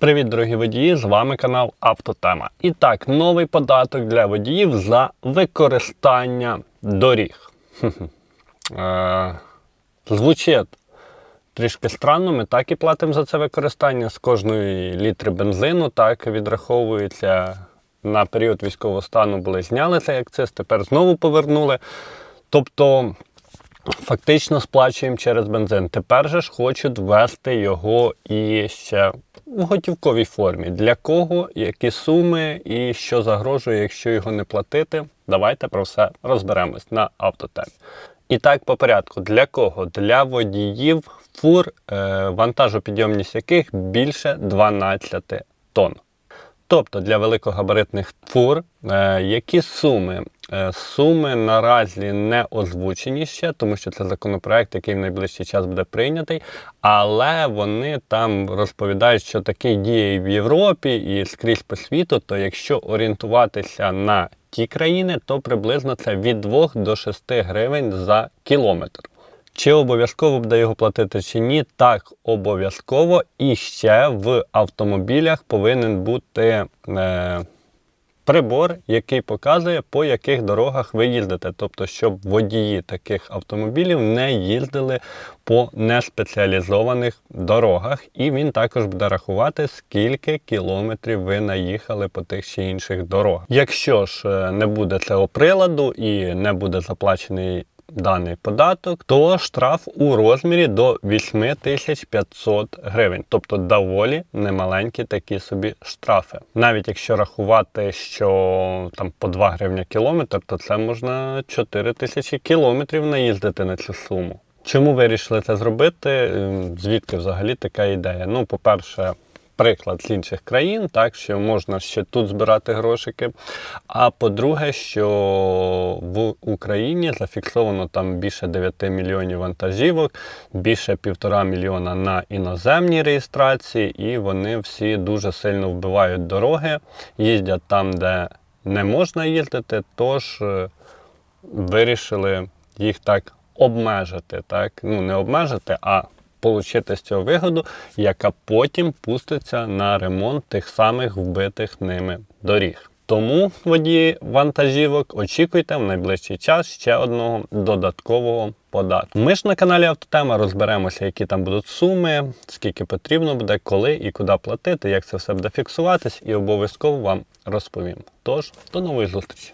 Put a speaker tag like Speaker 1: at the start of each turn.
Speaker 1: Привіт, дорогі водії! З вами канал Автотема. І так, новий податок для водіїв за використання доріг. Е, Звучить трішки странно, ми так і платимо за це використання. З кожної літри бензину так відраховується на період військового стану були зняли цей акциз, тепер знову повернули. Тобто фактично сплачуємо через бензин. Тепер же ж хочуть ввести його і ще в готівковій формі. Для кого, які суми і що загрожує, якщо його не платити. Давайте про все розберемось на автотемі. І так, по порядку, для кого? Для водіїв фур, е, вантажопідйомність яких більше 12 тонн. Тобто для великогабаритних фур, е, які суми? Е, суми наразі не озвучені ще, тому що це законопроект, який в найближчий час буде прийнятий. Але вони там розповідають, що такий діє і в Європі і скрізь по світу. То якщо орієнтуватися на ті країни, то приблизно це від 2 до 6 гривень за кілометр. Чи обов'язково буде його платити чи ні? Так, обов'язково. І ще в автомобілях повинен бути е, прибор, який показує, по яких дорогах ви їздите. Тобто, щоб водії таких автомобілів не їздили по неспеціалізованих дорогах. І він також буде рахувати, скільки кілометрів ви наїхали по тих чи інших дорогах. Якщо ж е, не буде цього приладу і не буде заплачений даний податок, то штраф у розмірі до 8500 гривень. Тобто доволі немаленькі такі собі штрафи. Навіть якщо рахувати, що там по 2 гривня кілометр, то це можна 4000 кілометрів наїздити на цю суму. Чому вирішили це зробити? Ем, Звідки взагалі така ідея? Ну, по-перше, приклад з інших країн, так що можна ще тут збирати грошики. А по-друге, що в Україні зафіксовано там більше 9 мільйонів вантажівок, більше півтора мільйона на іноземній реєстрації, і вони всі дуже сильно вбивають дороги, їздять там, де не можна їздити, тож е, вирішили їх так обмежити. Так? Ну, не обмежити, а отримати з цього вигоду, яка потім пуститься на ремонт тих самих вбитих ними доріг. Тому водії вантажівок очікуйте в найближчий час ще одного додаткового податку. Ми ж на каналі Автотема розберемося, які там будуть суми, скільки потрібно буде, коли і куди платити, як це все буде фіксуватись, і обов'язково вам розповім. Тож, до нової зустрічі!